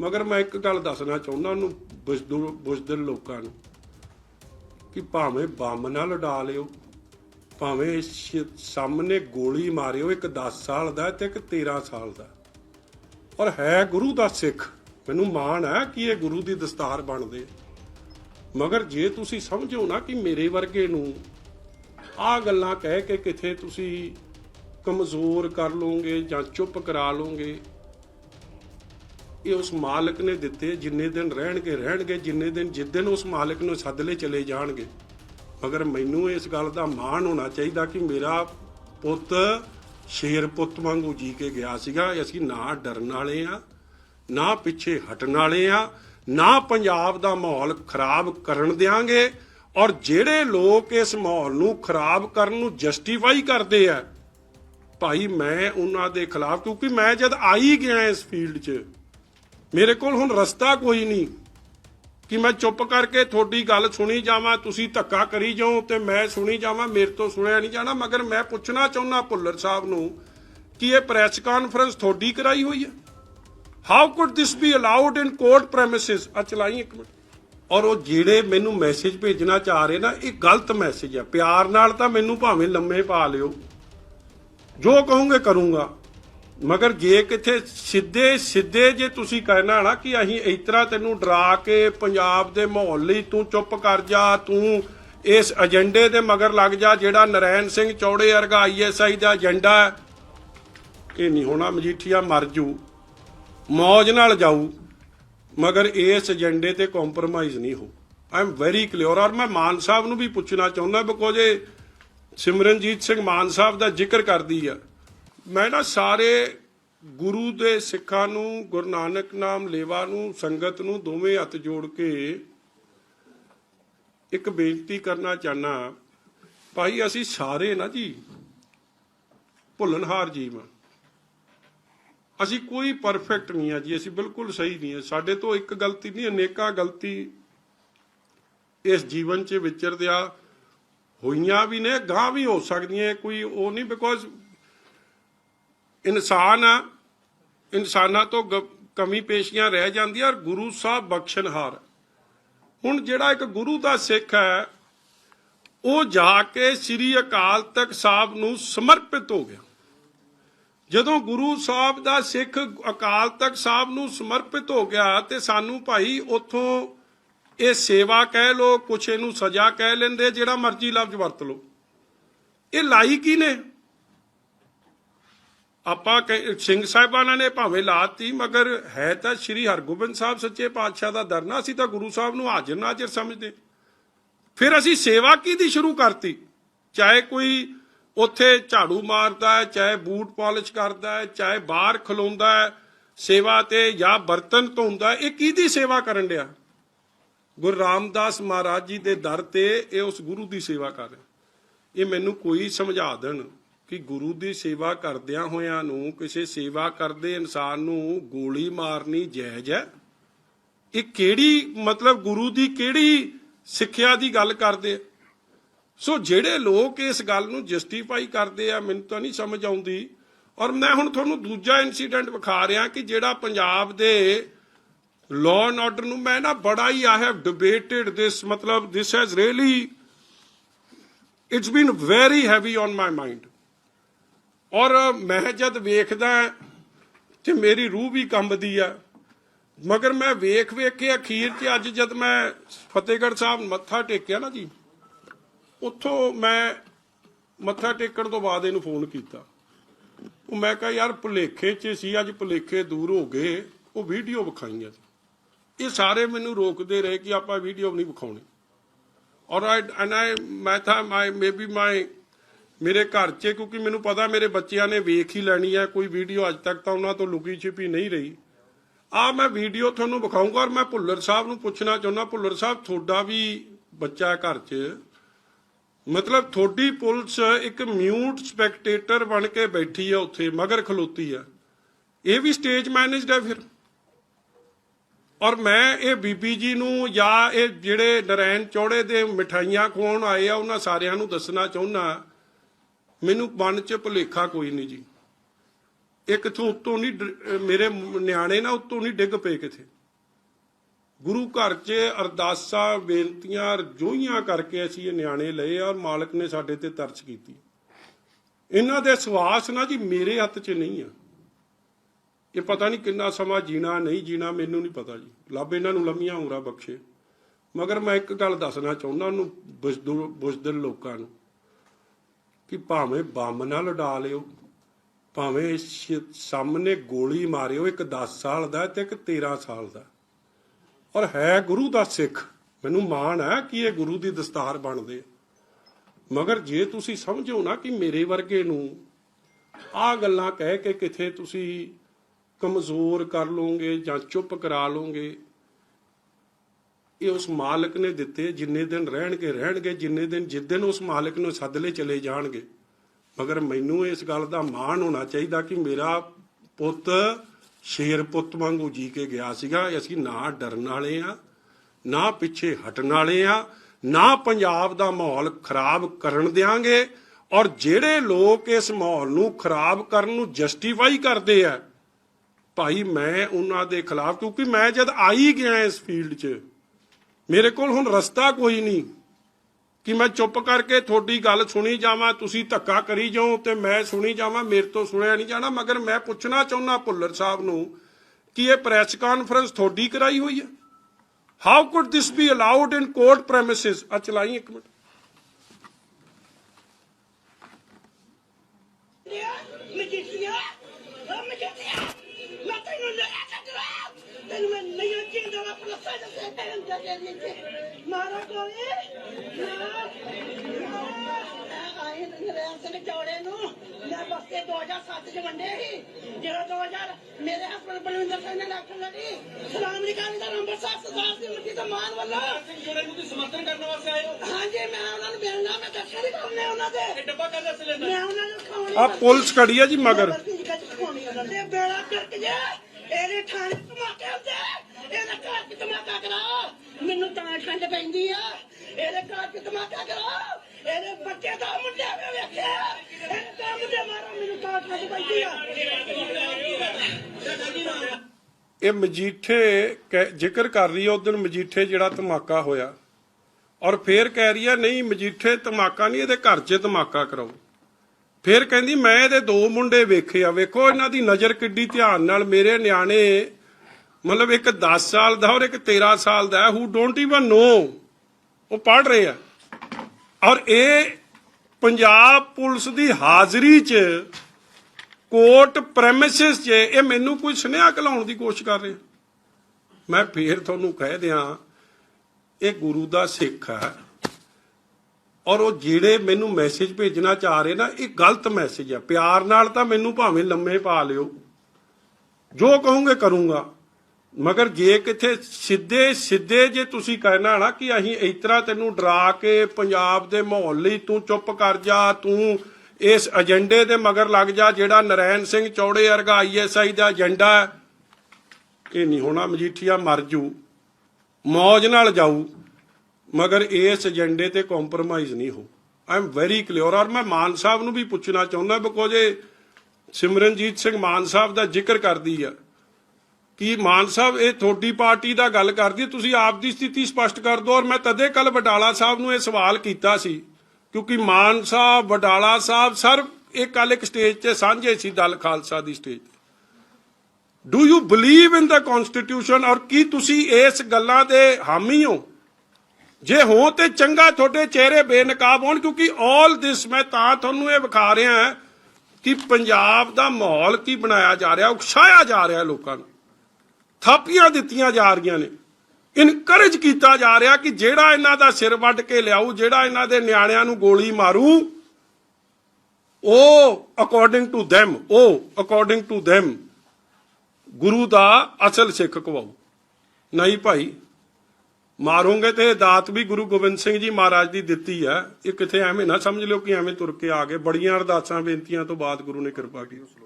ਮਗਰ ਮੈਂ ਇੱਕ ਗੱਲ ਦੱਸਣਾ ਚਾਹੁੰਦਾ ਉਹਨੂੰ ਬੁਜ਼ਦੁਰ ਬੁਜ਼ਦਿਲ ਲੋਕਾਂ ਨੂੰ, ਕਿ ਭਾਵੇਂ ਬੰਮ ਨਾਲ ਉਡਾ ਲਿਓ, ਭਾਵੇਂ ਸ਼- ਸਾਹਮਣੇ ਗੋਲੀ ਮਾਰਿਓ, ਇੱਕ 10 ਸਾਲ ਦਾ ਤੇ ਇੱਕ 13 ਸਾਲ ਦਾ। ਔਰ ਹੈ ਗੁਰੂ ਦਾ ਸਿੱਖ, ਮੈਨੂੰ ਮਾਣ ਹੈ ਕਿ ਇਹ ਗੁਰੂ ਦੀ ਦਸਤਾਰ ਬਣਦੇ ਮਗਰ ਜੇ ਤੁਸੀਂ ਸਮਝੋ ਨਾ ਕਿ ਮੇਰੇ ਵਰਗੇ ਨੂੰ ਆ ਗੱਲਾਂ ਕਹਿ ਕੇ ਕਿਥੇ ਤੁਸੀਂ ਕਮਜ਼ੋਰ ਕਰ ਲੋਗੇ ਜਾਂ ਚੁੱਪ ਕਰਾ ਲੋਗੇ ਇਹ ਉਸ ਮਾਲਕ ਨੇ ਦਿੱਤੇ, ਜਿੰਨੇ ਦਿਨ ਰਹਿਣਗੇ ਰਹਿਣਗੇ, ਜਿੰਨੇ ਦਿਨ ਜਿਸ ਉਸ ਮਾਲਕ ਨੂੰ ਸੱਦਲੇ ਚਲੇ ਜਾਣਗੇ। ਮਗਰ ਮੈਨੂੰ ਇਸ ਗੱਲ ਦਾ ਮਾਣ ਹੋਣਾ ਚਾਹੀਦਾ ਕਿ ਮੇਰਾ ਪੁੱਤ ਸ਼ੇਰ ਪੁੱਤ ਵਾਂਗੂ ਜੀ ਕੇ ਗਿਆ ਸੀਗਾ। ਅਸੀਂ ਨਾ ਡਰਨ ਵਾਲੇ ਆ, ਨਾ ਪਿੱਛੇ ਹਟਣ ਵਾਲੇ ਆ, ਨਾ ਪੰਜਾਬ ਦਾ ਮਾਹੌਲ ਖਰਾਬ ਕਰਨ ਦਿਆਂਗੇ। ਔਰ ਜਿਹੜੇ ਲੋਕ ਇਸ ਮਾਹੌਲ ਨੂੰ ਖਰਾਬ ਕਰਨ ਨੂੰ ਜਸਟੀਫਾਈ ਕਰਦੇ ਆ, ਭਾਈ ਮੈਂ ਉਹਨਾਂ ਦੇ ਖਿਲਾਫ, ਕਿਉਂਕਿ ਮੈਂ ਜਦ ਆਈ ਗਿਆ ਇਸ ਫੀਲਡ 'ਚ ਮੇਰੇ ਕੋਲ ਹੁਣ ਰਸਤਾ ਕੋਈ ਨਹੀਂ। ਕਿ ਮੈਂ ਚੁੱਪ ਕਰਕੇ ਤੁਹਾਡੀ ਗੱਲ ਸੁਣੀ ਜਾਵਾਂ, ਤੁਸੀਂ ਧੱਕਾ ਕਰੀ ਜਾਓ ਤੇ ਮੈਂ ਸੁਣੀ ਜਾਵਾਂ, ਮੇਰੇ ਤੋਂ ਸੁਣਿਆ ਨਹੀਂ ਜਾਣਾ। ਮਗਰ ਮੈਂ ਪੁੱਛਣਾ ਚਾਹੁੰਦਾ ਭੁੱਲਰ ਸਾਹਿਬ ਨੂੰ ਕਿ ਇਹ ਪ੍ਰੈਸ ਕਾਨਫਰੰਸ ਤੁਹਾਡੀ ਕਰਾਈ ਹੋਈ ਹੈ? How could this be allowed in court premises ਆ ਚਲਾਈ ਇੱਕ ਮਿੰਟ। ਔਰ ਉਹ ਜਿਹੜੇ ਮੈਨੂੰ ਮੈਸੇਜ ਭੇਜਣਾ ਚਾਹ ਰਹੇ ਨਾ, ਇਹ ਗਲਤ ਮੈਸੇਜ ਆ। ਪਿਆਰ ਨਾਲ ਤਾਂ ਮੈਨੂੰ ਭਾਵੇਂ ਲੰਮੇ ਪਾ ਲਿਓ। ਜੋ ਕਹੋਗੇ ਕਰੂੰਗਾ। ਮਗਰ ਜੇ ਕਿਥੇ ਸਿੱਧੇ ਸਿੱਧੇ ਜੇ ਤੁਸੀਂ ਕਹਿਣਾ ਨਾ ਕਿ ਅਸੀਂ ਇਸ ਤਰ੍ਹਾਂ ਤੈਨੂੰ ਡਰਾ ਕੇ ਪੰਜਾਬ ਦੇ ਮਾਹੌਲ ਲਈ ਤੂੰ ਚੁੱਪ ਕਰ ਜਾ, ਤੂੰ ਇਸ ਏਜੰਡੇ ਦੇ ਮਗਰ ਲੱਗ ਜਾ, ਜਿਹੜਾ ਨਰੈਣ ਸਿੰਘ ਚੌੜੇ ਵਰਗਾ ਆਈਐਸਆਈ ਦਾ ਏਜੰਡਾ ਇਹ ਨਹੀਂ ਹੋਣਾ, ਮਜੀਠੀਆ ਮਰ ਜੂ, ਮੌਜ ਨਾਲ ਜਾਊ, ਮਗਰ ਇਸ ਏਜੰਡੇ ਤੇ ਕੰਪਰੋਮਾਈਜ਼ ਨਹੀਂ ਹੋ। ਆਈ ਐਮ ਵੈਰੀ ਕਲੀਅਰ ਔਰ ਮੈਂ ਮਾਨ ਸਾਹਿਬ ਨੂੰ ਵੀ ਪੁੱਛਣਾ ਚਾਹੁੰਦਾ ਬਿਕੋਜ਼ ਇਹ ਸਿਮਰਨਜੀਤ ਸਿੰਘ ਮਾਨ ਸਾਹਿਬ ਦਾ ਜ਼ਿਕਰ ਕਰਦੀ ਆ। ਮੈਂ ਨਾ ਸਾਰੇ ਗੁਰੂ ਦੇ ਸਿੱਖਾਂ ਨੂੰ, ਗੁਰੂ ਨਾਨਕ ਨਾਮ ਲੇਵਾ ਨੂੰ, ਸੰਗਤ ਨੂੰ ਦੋਵੇਂ ਹੱਥ ਜੋੜ ਕੇ ਇੱਕ ਬੇਨਤੀ ਕਰਨਾ ਚਾਹਨਾ। ਭਾਈ, ਅਸੀਂ ਸਾਰੇ ਨਾ ਜੀ ਭੁੱਲਣਹਾਰ ਜੀਵ ਅਸੀਂ ਕੋਈ ਪਰਫੈਕਟ ਨਹੀਂ ਆ ਜੀ, ਅਸੀਂ ਬਿਲਕੁਲ ਸਹੀ ਨਹੀਂ ਆ। ਸਾਡੇ ਤੋਂ ਇੱਕ ਗਲਤੀ ਨਹੀਂ, ਅਨੇਕਾਂ ਗਲਤੀ ਇਸ ਜੀਵਨ 'ਚ ਵਿਚਰਦਿਆ ਹੋਈਆਂ ਵੀ ਨੇ ਗਾਂ ਵੀ ਹੋ ਸਕਦੀਆਂ, ਕੋਈ ਉਹ ਨਹੀਂ ਬਿਕੋਜ਼ ਇਨਸਾਨ ਆ, ਇਨਸਾਨਾਂ ਤੋਂ ਗ- ਕਮੀ ਪੇਸ਼ੀਆਂ ਰਹਿ ਜਾਂਦੀਆਂ ਔਰ ਗੁਰੂ ਸਾਹਿਬ ਬਖਸ਼ਣਹਾਰ ਹੁਣ ਜਿਹੜਾ ਇੱਕ ਗੁਰੂ ਦਾ ਸਿੱਖ ਹੈ, ਉਹ ਜਾ ਕੇ ਸ੍ਰੀ ਅਕਾਲ ਤਖਤ ਸਾਹਿਬ ਨੂੰ ਸਮਰਪਿਤ ਹੋ ਗਿਆ। ਜਦੋਂ ਗੁਰੂ ਸਾਹਿਬ ਦਾ ਸਿੱਖ ਅਕਾਲ ਤਖਤ ਸਾਹਿਬ ਨੂੰ ਸਮਰਪਿਤ ਹੋ ਗਿਆ ਤੇ ਸਾਨੂੰ ਭਾਈ ਉਥੋਂ ਇਹ ਸੇਵਾ ਕਹਿ ਲੋ ਕੁਛ ਇਹਨੂੰ ਸਜ਼ਾ ਕਹਿ ਲੈਂਦੇ, ਜਿਹੜਾ ਮਰਜ਼ੀ ਲਫ਼ਜ਼ ਵਰਤ ਲੋ ਇਹ ਲਾਈ ਕੀ ਨੇ। ਆਪਾਂ ਕਹਿ- ਸਿੰਘ ਸਾਹਿਬਾਨਾਂ ਨੇ ਭਾਵੇਂ ਲਾਤੀ, ਮਗਰ ਹੈ ਤਾਂ ਸ੍ਰੀ ਹਰਗੋਬਿੰਦ ਸਾਹਿਬ ਸੱਚੇ ਪਾਤਸ਼ਾਹ ਦਾ ਦਰਨਾ, ਅਸੀਂ ਤਾਂ ਗੁਰੂ ਸਾਹਿਬ ਨੂੰ ਹਾਜ਼ਰ ਨਾਜ਼ਰ ਸਮਝਦੇ। ਫਿਰ ਅਸੀਂ ਸੇਵਾ ਕਿਹਦੀ ਸ਼ੁਰੂ ਕਰਤੀ? ਚਾਹੇ ਕੋਈ ਉੱਥੇ ਝਾੜੂ ਮਾਰਦਾ ਹੈ, ਚਾਹੇ ਬੂਟ ਪਾਲਿਸ਼ ਕਰਦਾ ਹੈ, ਚਾਹੇ ਬਾਹਰ ਖਲੋਂਦਾ ਹੈ, ਸੇਵਾ ਤੇ ਜਾਂ ਬਰਤਨ ਧੋਂਦਾ ਇਹ ਕਿਹਦੀ ਸੇਵਾ ਕਰਨ ਡਿਆ? ਗੁਰੂ ਰਾਮਦਾਸ ਮਹਾਰਾਜ ਜੀ ਦੇ ਦਰ ਤੇ ਇਹ ਉਸ ਗੁਰੂ ਦੀ ਸੇਵਾ ਕਰ ਰਿਹਾ। ਇਹ ਮੈਨੂੰ ਕੋਈ ਸਮਝਾ ਦੇਣ। ਕਿ ਗੁਰੂ ਦੀ ਸੇਵਾ ਕਰਦਿਆਂ ਹੋਇਆਂ ਨੂੰ, ਕਿਸੇ ਸੇਵਾ ਕਰਦੇ ਇਨਸਾਨ ਨੂੰ ਗੋਲੀ ਮਾਰਨੀ ਜਾਇਜ਼ ਹੈ? ਇਹ ਕਿਹੜੀ, ਮਤਲਬ ਗੁਰੂ ਦੀ ਕਿਹੜੀ ਸਿੱਖਿਆ ਦੀ ਗੱਲ ਕਰਦੇ ਸੋ ਜਿਹੜੇ ਲੋਕ ਇਸ ਗੱਲ ਨੂੰ ਜਸਟੀਫਾਈ ਕਰਦੇ ਆ, ਮੈਨੂੰ ਤਾਂ ਨਹੀਂ ਸਮਝ ਆਉਂਦੀ। ਔਰ ਮੈਂ ਹੁਣ ਤੁਹਾਨੂੰ ਦੂਜਾ ਇਨਸੀਡੈਂਟ ਵਿਖਾ ਰਿਹਾ ਕਿ ਜਿਹੜਾ ਪੰਜਾਬ ਦੇ ਲਾਅ ਐਂਡ ਆਰਡਰ ਨੂੰ ਮੈਂ ਨਾ ਬੜਾ ਹੀ ਆਈ ਹੈਵ ਡਿਬੇਟਡ ਦਿਸ ਮਤਲਬ this has really it's been very heavy on my mind ਔਰ ਮੈਂ ਜਦ ਵੇਖਦਾ ਤੇ ਮੇਰੀ ਰੂਹ ਵੀ ਕੰਬਦੀ ਆ, ਮਗਰ ਮੈਂ ਵੇਖ ਵੇਖ ਕੇ ਅਖੀਰ 'ਚ ਅੱਜ ਜਦ ਮੈਂ ਫਤਿਹਗੜ੍ਹ ਸਾਹਿਬ ਮੱਥਾ ਟੇਕਿਆ ਨਾ ਜੀ, ਉੱਥੋਂ ਮੈਂ ਮੱਥਾ ਟੇਕਣ ਤੋਂ ਬਾਅਦ ਇਹਨੂੰ ਫੋਨ ਕੀਤਾ। ਉਹ ਮੈਂ ਕਿਹਾ, ਯਾਰ, ਭੁਲੇਖੇ 'ਚ ਸੀ, ਅੱਜ ਭੁਲੇਖੇ ਦੂਰ ਹੋ ਗਏ, ਉਹ ਵੀਡੀਓ ਵਿਖਾਈਆਂ ਇਹ ਸਾਰੇ ਮੈਨੂੰ ਰੋਕਦੇ ਰਹੇ ਕਿ ਆਪਾਂ ਵੀਡੀਓ ਨਹੀਂ ਵਿਖਾਉਣੀ। ਔਰ ਆਈ ਐਂਡ ਆਈ ਮੈਂ ਥਾ ਮਾਈ ਮੇਬੀ ਮਾਈ ਮੇਰੇ ਘਰ 'ਚ, ਕਿਉਂਕਿ ਮੈਨੂੰ ਪਤਾ ਮੇਰੇ ਬੱਚਿਆਂ ਨੇ ਵੇਖ ਹੀ ਲੈਣੀ ਹੈ ਕੋਈ ਵੀਡੀਓ ਅੱਜ ਤੱਕ ਤਾਂ ਉਹਨਾਂ ਤੋਂ ਲੁਕੀ ਛਿਪੀ ਨਹੀਂ ਰਹੀ। ਆ ਮੈਂ ਵੀਡੀਓ ਤੁਹਾਨੂੰ ਵਿਖਾਊਂਗਾ ਔਰ ਮੈਂ ਭੁੱਲਰ ਸਾਹਿਬ ਨੂੰ ਪੁੱਛਣਾ ਚਾਹੁੰਦਾ, ਭੁੱਲਰ ਸਾਹਿਬ, ਤੁਹਾਡਾ ਵੀ ਬੱਚਾ ਘਰ 'ਚ। ਮਤਲਬ ਤੁਹਾਡੀ ਪੁਲਿਸ ਇੱਕ ਮਿਊਟ ਸਪੈਕਟੇਟਰ ਬਣ ਕੇ ਬੈਠੀ ਆ ਉੱਥੇ, ਮਗਰ ਖਲੋਤੀ ਆ। ਇਹ ਵੀ ਸਟੇਜ ਮੈਨੇਜਡ ਹੈ ਫਿਰ। ਔਰ ਮੈਂ ਇਹ ਬੀਬੀ ਜੀ ਨੂੰ ਜਾਂ ਇਹ ਜਿਹੜੇ ਨਰੈਣ ਚੌੜੇ ਦੇ ਮਠਾਈਆਂ ਖਵਾਉਣ ਆਏ ਆ, ਉਹਨਾਂ ਸਾਰਿਆਂ ਨੂੰ ਦੱਸਣਾ ਚਾਹੁੰਦਾ। ਮੈਨੂੰ ਮਨ 'ਚ ਭੁਲੇਖਾ ਕੋਈ ਨਹੀਂ ਜੀ। ਇਹ ਕਿਥੋਂ ਉੱਤੋਂ ਨਹੀਂ ਮੇਰੇ ਨਿਆਣੇ ਨਾ ਉੱਤੋਂ ਨਹੀਂ ਡਿੱਗ ਪਏ ਕਿਥੇ। ਗੁਰੂ ਘਰ 'ਚ ਅਰਦਾਸਾਂ, ਬੇਨਤੀਆਂ, ਰਜੋਈਆਂ ਕਰਕੇ ਅਸੀਂ ਇਹ ਨਿਆਣੇ ਲਏ ਔਰ ਮਾਲਕ ਨੇ ਸਾਡੇ ਤੇ ਤਰਸ ਕੀਤੀ। ਇਹਨਾਂ ਦੇ ਸਵਾਸ ਨਾ ਜੀ ਮੇਰੇ ਹੱਥ 'ਚ ਨਹੀਂ ਆ। ਇਹ ਪਤਾ ਨਹੀਂ ਕਿੰਨਾ ਸਮਾਂ ਜੀਣਾ, ਨਹੀਂ ਜੀਣਾ, ਮੈਨੂੰ ਨਹੀਂ ਪਤਾ ਜੀ। ਲੱਭ ਇਹਨਾਂ ਨੂੰ ਲੰਮੀਆਂ ਉਮਰਾਂ ਬਖਸ਼ੇ। ਮਗਰ ਮੈਂ ਇੱਕ ਗੱਲ ਦੱਸਣਾ ਚਾਹੁੰਦਾ ਉਹਨੂੰ ਬੁਜ਼ਦੁਰ ਬੁਜ਼ਦਿਲ ਲੋਕਾਂ ਨੂੰ। ਕਿ ਭਾਵੇਂ ਬੰਮ ਨਾਲ ਉਡਾ ਲਿਓ, ਭਾਵੇਂ ਸਾਹਮਣੇ ਗੋਲੀ ਮਾਰਿਓ, ਇੱਕ 10 ਸਾਲ ਦਾ ਤੇ ਇੱਕ 13 ਸਾਲ ਦਾ। ਔਰ ਹੈ ਗੁਰੂ ਦਾ ਸਿੱਖ। ਮੈਨੂੰ ਮਾਣ ਹੈ ਕਿ ਇਹ ਗੁਰੂ ਦੀ ਦਸਤਾਰ ਬਣਦੇ ਮਗਰ ਜੇ ਤੁਸੀਂ ਸਮਝੋ ਨਾ ਕਿ ਮੇਰੇ ਵਰਗੇ ਨੂੰ ਆ ਗੱਲਾਂ ਕਹਿ ਕੇ ਕਿਥੇ ਤੁਸੀਂ ਕਮਜ਼ੋਰ ਕਰ ਲੋਗੇ ਜਾਂ ਚੁੱਪ ਕਰਾ ਲੋਗੇ ਇਹ ਉਸ ਮਾਲਕ ਨੇ ਦਿੱਤੇ, ਜਿੰਨੇ ਦਿਨ ਰਹਿਣਗੇ ਰਹਿਣਗੇ, ਜਿੰਨੇ ਦਿਨ ਜਿਸ ਉਸ ਮਾਲਕ ਨੂੰ ਸੱਦਲੇ ਚਲੇ ਜਾਣਗੇ। ਮਗਰ ਮੈਨੂੰ ਇਸ ਗੱਲ ਦਾ ਮਾਣ ਹੋਣਾ ਚਾਹੀਦਾ ਕਿ ਮੇਰਾ ਪੁੱਤ ਸ਼ੇਰ ਪੁੱਤ ਵਾਂਗੂ ਜੀ ਕੇ ਗਿਆ ਸੀਗਾ। ਅਸੀਂ ਨਾ ਡਰਨ ਵਾਲੇ ਆ, ਨਾ ਪਿੱਛੇ ਹਟਣ ਵਾਲੇ ਆ, ਨਾ ਪੰਜਾਬ ਦਾ ਮਾਹੌਲ ਖਰਾਬ ਕਰਨ ਦਿਆਂਗੇ ਔਰ ਜਿਹੜੇ ਲੋਕ ਇਸ ਮਾਹੌਲ ਨੂੰ ਖਰਾਬ ਕਰਨ ਨੂੰ ਜਸਟੀਫਾਈ ਕਰਦੇ ਆ, ਭਾਈ ਮੈਂ ਉਹਨਾਂ ਦੇ ਖਿਲਾਫ, ਕਿਉਂਕਿ ਮੈਂ ਜਦ ਆਈ ਗਿਆ ਇਸ ਫੀਲਡ 'ਚ ਮੇਰੇ ਕੋਲ ਹੁਣ ਰਸਤਾ ਕੋਈ ਨਹੀਂ। ਕਿ ਮੈਂ ਚੁੱਪ ਕਰਕੇ ਤੁਹਾਡੀ ਗੱਲ ਸੁਣੀ ਜਾਵਾਂ, ਤੁਸੀਂ ਧੱਕਾ ਕਰੀ ਜਾਓ ਤੇ ਮੈਂ ਸੁਣੀ ਜਾਵਾਂ, ਮੇਰੇ ਤੋਂ ਸੁਣਿਆ ਨਹੀਂ ਜਾਣਾ। ਮਗਰ ਮੈਂ ਪੁੱਛਣਾ ਚਾਹੁੰਦਾ ਭੁੱਲਰ ਸਾਹਿਬ ਨੂੰ ਕਿ ਇਹ ਪ੍ਰੈਸ ਕਾਨਫਰੰਸ ਤੁਹਾਡੀ ਕਰਾਈ ਹੋਈ ਹੈ? How could this be allowed in court premises ਆ ਚਲਾਈ ਇੱਕ ਮਿੰਟ। ਮਜੀਠੀਆ ਮਜੀਠੀਆ ਮੈਂ ਤੈਨੂੰ ਲੈ ਤੈਨੂੰ ਮੈਂ ਨਹੀਂ ਪਲਸਾ ਤੈਨੂੰ ਮਾਰਾ ਆਏ ਸਿੰਘ ਚੌੜੇ ਨੂੰ ਮੈਂ ਬਸਤੇ 2007 ਚ ਵੰਡੇ ਸੀ। ਜਿਹੜਾ 2000 ਮੇਰੇ ਹਸਬੰਦ ਬਲਵਿੰਦਰ ਸਿੰਘ ਨੇ ਲੱਖ ਲੜੀ ਸਲਾਮ ਨਿਕਾਲੀ ਦਾ ਨੰਬਰ 7 ਸਰਦਾਰ ਦੀ ਮਿੱਟੀ ਦਾ ਮਾਨ ਵੱਲੋਂ। ਜੋੜੇ ਨੂੰ ਤੁਸੀਂ ਸਮਰਥਨ ਕਰਨ ਵਾਸਤੇ ਆਏ ਹੋ? ਹਾਂਜੀ ਮੈਂ ਉਹਨਾਂ ਨੂੰ ਮਿਲਣਾ ਮੈਂ ਦਰਸ਼ਨ ਹੀ ਕਰਨੇ ਉਹਨਾਂ ਦੇ। ਇਹ ਡੱਬਾ ਕਾਹਦਾ ਸਿਲੰਡਰ? ਮੈਂ ਉਹਨਾਂ ਨੂੰ ਖਾਣੀ ਆ ਪੁਲਿਸ ਖੜੀ ਆ ਜੀ ਮਗਰ। ਤੇ ਬੇੜਾ ਕਰਕੇ ਜਾ ਇਹਦੇ ਥਾਣੇ ਚ ਧਮਾਕਾ ਕਰਾ। ਮੈਨੂੰ ਤਾਂ ਠੰਡ ਪੈਂਦੀ ਆ। ਇਹਦੇ ਘਰ ਚ ਧਮਾਕਾ ਕਰਾ। ਇਹਦੇ ਬੱਚੇ ਦਾ ਮੁੰਡੇ ਵੇ ਵੇਖਿਆ। ਇਹਦੇ ਤਾਂ ਮੁੰਡੇ ਮਾਰੋ ਮੈਨੂੰ ਤਾਂ ਠੰਡ ਪੈਂਦੀ ਆ। ਇਹ ਮਜੀਠੇ ਕਹਿ- ਜ਼ਿਕਰ ਕਰ ਰਹੀ ਹੈ ਉਦੋਂ ਮਜੀਠੇ ਜਿਹੜਾ ਧਮਾਕਾ ਹੋਇਆ। ਔਰ ਫੇਰ ਕਹਿ ਰਹੀ ਹੈ ਨਹੀਂ, ਮਜੀਠੇ ਧਮਾਕਾ ਨਹੀਂ, ਇਹਦੇ ਘਰ 'ਚ ਧਮਾਕਾ ਕਰਾਓ। ਫੇਰ ਕਹਿੰਦੀ, ਮੈਂ ਇਹਦੇ ਦੋ ਮੁੰਡੇ ਵੇਖੇ ਆ। ਵੇਖੋ ਇਹਨਾਂ ਦੀ ਨਜ਼ਰ ਕਿੱਡੀ ਧਿਆਨ ਨਾਲ। ਮੇਰੇ ਨਿਆਣੇ ਮਤਲਬ ਇੱਕ 10 ਸਾਲ ਦਾ ਔਰ ਇੱਕ 13 ਸਾਲ ਦਾ ਹੂ ਡੋਂਟ ਇਵਨ ਨੋ ਉਹ ਪੜ ਰਹੇ ਆ। ਔਰ ਇਹ ਪੰਜਾਬ ਪੁਲਿਸ ਦੀ ਹਾਜ਼ਰੀ 'ਚ ਕੋਰਟ ਪ੍ਰੈਮਿਸਿਸ 'ਚ, ਇਹ ਮੈਨੂੰ ਕੋਈ ਸੁਨੇਹਾ ਕਲਾਉਣ ਦੀ ਕੋਸ਼ਿਸ਼ ਕਰ ਰਿਹਾ। ਮੈਂ ਫੇਰ ਤੁਹਾਨੂੰ ਕਹਿ ਦਿਆਂ, ਇਹ ਗੁਰੂ ਦਾ ਸਿੱਖ ਹੈ। ਔਰ ਉਹ ਜਿਹੜੇ ਮੈਨੂੰ ਮੈਸੇਜ ਭੇਜਣਾ ਚਾਹ ਰਹੇ ਨਾ, ਇਹ ਗਲਤ ਮੈਸੇਜ ਆ। ਪਿਆਰ ਨਾਲ ਤਾਂ ਮੈਨੂੰ ਭਾਵੇਂ ਲੰਮੇ ਪਾ ਲਿਓ। ਜੋ ਕਹੋਗੇ ਕਰੂੰਗਾ। ਮਗਰ ਜੇ ਕਿਥੇ ਸਿੱਧੇ ਸਿੱਧੇ ਜੇ ਤੁਸੀਂ ਕਹਿਣਾ ਨਾ ਕਿ ਅਸੀਂ ਇਸ ਤਰ੍ਹਾਂ ਤੈਨੂੰ ਡਰਾ ਕੇ ਪੰਜਾਬ ਦੇ ਮਾਹੌਲ ਲਈ ਤੂੰ ਚੁੱਪ ਕਰ ਜਾ, ਤੂੰ ਇਸ ਏਜੰਡੇ ਦੇ ਮਗਰ ਲੱਗ ਜਾ, ਜਿਹੜਾ ਨਰੈਣ ਸਿੰਘ ਚੌੜੇ ਵਰਗਾ ਆਈਐਸਆਈ ਦਾ ਏਜੰਡਾ ਇਹ ਨਹੀਂ ਹੋਣਾ, ਮਜੀਠੀਆ ਮਰ ਜੂ, ਮੌਜ ਨਾਲ ਜਾਊ, ਮਗਰ ਇਸ ਏਜੰਡੇ ਤੇ ਕੰਪਰੋਮਾਈਜ਼ ਨਹੀਂ ਹੋ। ਆਈ ਐਮ ਵੈਰੀ ਕਲੀਅਰ ਔਰ ਮੈਂ ਮਾਨ ਸਾਹਿਬ ਨੂੰ ਵੀ ਪੁੱਛਣਾ ਚਾਹੁੰਦਾ ਬਿਕੋਜ਼ ਇਹ ਸਿਮਰਨਜੀਤ ਸਿੰਘ ਮਾਨ ਸਾਹਿਬ ਦਾ ਜ਼ਿਕਰ ਕਰਦੀ ਆ। ਕਿ ਮਾਨ ਸਾਹਿਬ, ਇਹ ਤੁਹਾਡੀ ਪਾਰਟੀ ਦਾ ਗੱਲ ਕਰਦੀ ਤੁਸੀਂ ਆਪ ਦੀ ਸਥਿਤੀ ਸਪਸ਼ਟ ਕਰ ਦਿਓ। ਔਰ ਮੈਂ ਤਦੇ ਕੱਲ ਵਡਾਲਾ ਸਾਹਿਬ ਨੂੰ ਇਹ ਸਵਾਲ ਕੀਤਾ ਸੀ, ਕਿਉਂਕਿ ਮਾਨ ਸਾਹਿਬ, ਵਡਾਲਾ ਸਾਹਿਬ ਸਰ, ਇਹ ਕੱਲ ਇੱਕ ਸਟੇਜ ਤੇ ਸਾਂਝੇ ਸੀ, ਦਲ ਖਾਲਸਾ ਦੀ stage do you believe in the constitution ਔਰ ਕੀ ਤੁਸੀਂ ਇਸ ਗੱਲਾਂ ਦੇ ਹਾਮੀ ਹੋ? ਜੇ ਹੋ ਤੇ ਚੰਗਾ ਤੁਹਾਡੇ ਚਿਹਰੇ ਬੇਨਕਾਬ ਹੋਣ, ਕਿਉਂਕਿ ਆਲ ਦਿਸ ਮੈਂ ਤਾਂ ਤੁਹਾਨੂੰ ਇਹ ਵਿਖਾ ਰਿਹਾ ਕਿ ਪੰਜਾਬ ਦਾ ਮਾਹੌਲ ਕੀ ਬਣਾਇਆ ਜਾ ਰਿਹਾ, ਉਕਸਾਇਆ ਜਾ ਰਿਹਾ ਲੋਕਾਂ ਨੂੰ। ਥਾਪੀਆਂ ਦਿੱਤੀਆਂ ਜਾ ਰਹੀਆਂ ਨੇ। ਇਨਕਰੇਜ ਕੀਤਾ ਜਾ ਰਿਹਾ ਕਿ ਜਿਹੜਾ ਇਹਨਾਂ ਦਾ ਸਿਰ ਵੱਢ ਕੇ ਲਿਆਊ, ਜਿਹੜਾ ਇਹਨਾਂ ਦੇ ਨਿਆਣਿਆਂ ਨੂੰ ਗੋਲੀ ਮਾਰੂ, ਉਹ ਅਕੋਰਡਿੰਗ ਟੂ them, ਉਹ ਅਕੋਰਡਿੰਗ ਟੂ them, ਗੁਰੂ ਦਾ ਅਸਲ ਸਿੱਖ ਕਵਾਉ ਨਹੀਂ ਭਾਈ, ਮਾਰੋਗੇ ਤੇ ਇਹ ਦਾਤ ਵੀ ਗੁਰੂ ਗੋਬਿੰਦ ਸਿੰਘ ਜੀ ਮਹਾਰਾਜ ਦੀ ਦਿੱਤੀ ਹੈ ਇਹ ਕਿਥੇ ਐਵੇਂ ਨਾ ਸਮਝ ਲਿਓ ਕਿ ਐਵੇਂ ਤੁਰ ਕੇ ਆ ਗਏ। ਬੜੀਆਂ ਅਰਦਾਸਾਂ, ਬੇਨਤੀਆਂ ਤੋਂ ਬਾਅਦ ਗੁਰੂ ਨੇ ਕਿਰਪਾ ਕੀਤੀ।